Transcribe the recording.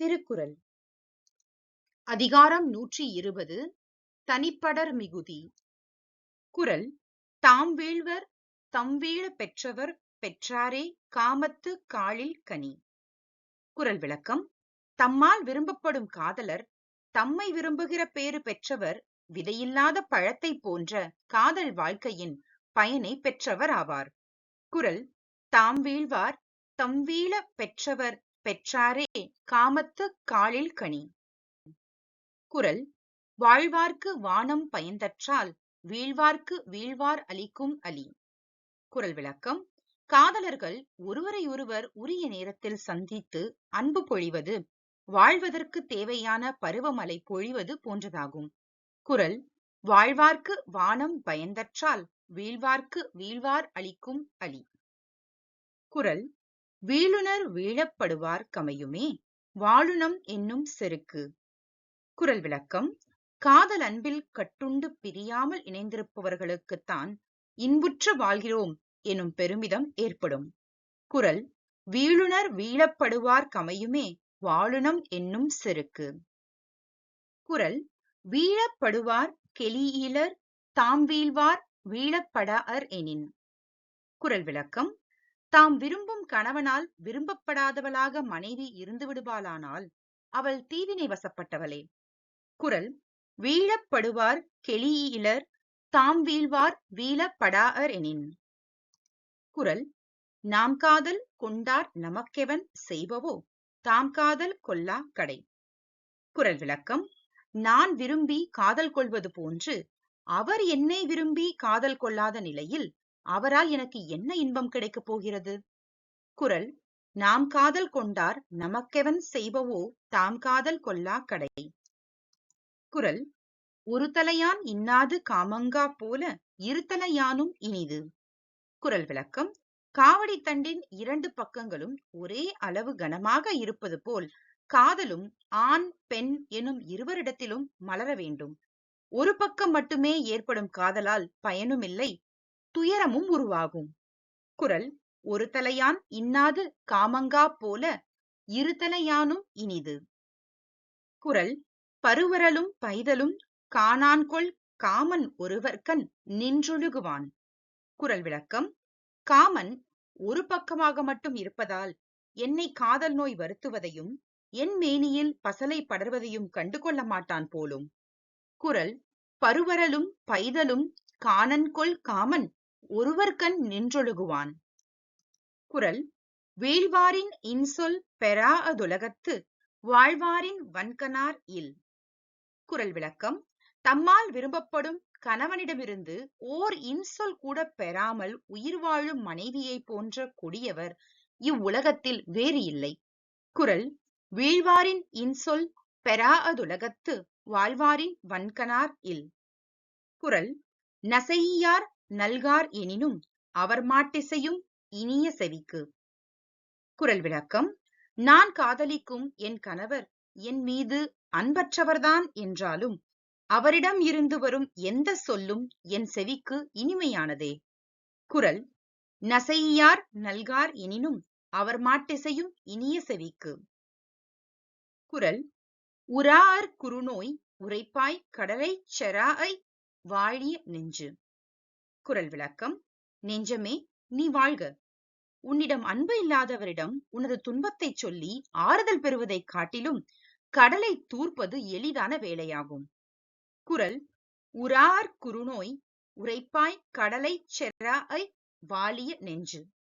திருக்குறள். அதிகாரம் நூற்றி இருபது தனிப்படர் மிகுதி. குரல் தாம் வீழ்வர் தம் வீழ பெற்றவர் பெற்றாரே காமத்து காலில் கனி. குரல் விளக்கம் தம்மால் விரும்பப்படும் காதலர் தம்மை விரும்புகிற பேறு பெற்றவர் விதையில்லாத பழத்தை போன்ற காதல் வாழ்க்கையின் பயனை பெற்றவர் ஆவார். குரல் தாம் வீழ்வார் தம் வீழ பெற்றவர் பெற்றாரே காமத்து காலில் கனி. குறள் வாழ்வார்க்கு வானம் பயந்தற்றால் வீழ்வார்க்கு வீழ்வார் அளிக்கும் அலி குறள் விளக்கம் காதலர்கள் ஒருவரையொருவர் உரிய நேரத்தில் சந்தித்து அன்பு பொழிவது வாழ்வதற்கு தேவையான பருவமழை பொழிவது போன்றதாகும் குறள் வாழ்வார்க்கு வானம் பயந்தற்றால் வீழ்வார்க்கு வீழ்வார் அளிக்கும் அலி குறள் வீழுனர் வீழப்படுவார் கமையுமே வாழுனம் என்னும் செருக்கு. குரல் விளக்கம் காதல் அன்பில் கட்டுண்டு பிரியாமல் இணைந்திருப்பவர்களுக்குத்தான் இன்புற்று வாழ்கிறோம் எனும் பெருமிதம் ஏற்படும். குரல் வீழுனர் வீழப்படுவார் கமையுமே வாழுனம் என்னும் செருக்கு. குரல் வீழப்படுவார் கெளியிலர் தாம் வீழ்வார் வீழப்படார் எனின். குரல் விளக்கம் தாம் விரும்பும் கணவனால் விரும்பப்படாதவளாக மனைவி இருந்து விடுவாளானால் அவள் தீவினை வசப்பட்டவளே. குரல் வீழப்படுவார் கெளியிலர் தாம் வீழ்வார் வீழப்படார் எனின். குரல் நாம் காதல் கொண்டார் நமக்கெவன் செய்பவோ தாம் காதல் கொல்லா கடை குரல் விளக்கம் நான் விரும்பி காதல் கொள்வது போன்று அவர் என்னை விரும்பி காதல் கொள்ளாத நிலையில் அவரால் எனக்கு என்ன இன்பம் கிடைக்கப் போகிறது? குரல் நாம் காதல் கொண்டார் நமக்கெவன் செய்பவோ தாம் காதல் கொல்லா கடை. குரல் ஒரு தலையான் இன்னாது காமங்கா போல இருதலையானும் இனிது. குரல் விளக்கம் காவடி தண்டின் இரண்டு பக்கங்களும் ஒரே அளவு கனமாக இருப்பது போல் காதலும் ஆண் பெண் எனும் இருவரிடத்திலும் மலர வேண்டும். ஒரு பக்கம் மட்டுமே ஏற்படும் காதலால் பயனுமில்லை துயரமும் உருவாகும். குரல் ஒரு தலையான் இன்னாது காமங்கா போல இருதலையானும் இனிது. குரல் பருவரலும் பைதலும் காணான்கொள் காமன் ஒருவர்கண் நின்றொழுகுவான். குரல் விளக்கம் காமன் ஒரு பக்கமாக மட்டும் இருப்பதால் என்னை காதல் நோய் வருத்துவதையும் என் மேனியில் பசலை படர்வதையும் கண்டுகொள்ள மாட்டான் போலும். குரல் பருவரலும் பைதலும் காணன்கொள் காமன் ஒருவர்கண் நின்றொழுகுவான். குறள் வீழ்வாரின் இன்சொல் பெறா அதுலகத்து வாழ்வாரின் வன்கனார் இல். குரல் விளக்கம் தம்மால் விரும்பப்படும் கணவனிடமிருந்து ஓர் இன்சொல் கூட பெறாமல் உயிர் வாழும் மனைவியை போன்ற கொடியவர் இவ்வுலகத்தில் வேறு இல்லை. குரல் வீழ்வாரின் இன்சொல் பெறாஅதுலகத்து வாழ்வாரின் வன்கனார் இல். குரல் நசையார் நல்கார் எனினும் அவர் மாட்டிசையும் இனிய செவிக்கு. குரல் விளக்கம் நான் காதலிக்கும் என் கணவர் என் மீது அன்பற்றவர்தான் என்றாலும் அவரிடம் இருந்து வரும் எந்த சொல்லும் என் செவிக்கு இனிமையானதே. குரல் நசையார் நல்கார் எனினும் அவர் மாட்டிசையும் இனிய செவிக்கு. குரல் உராஅர் குறுநோய் உரைப்பாய் கடலை செராஐ வாழிய நெஞ்சு. குறள் விளக்கம் நெஞ்சமே நீ வாழ்க. உன்னிடம் அன்பு இல்லாதவரிடம் உனது துன்பத்தை சொல்லி ஆறுதல் பெறுவதைக் காட்டிலும் கடலை தூர்ப்பது எளிதான வேலையாகும். குரல் உரார் குறுநோய் உரைப்பாய் கடலை செராய் வாழிய நெஞ்சு.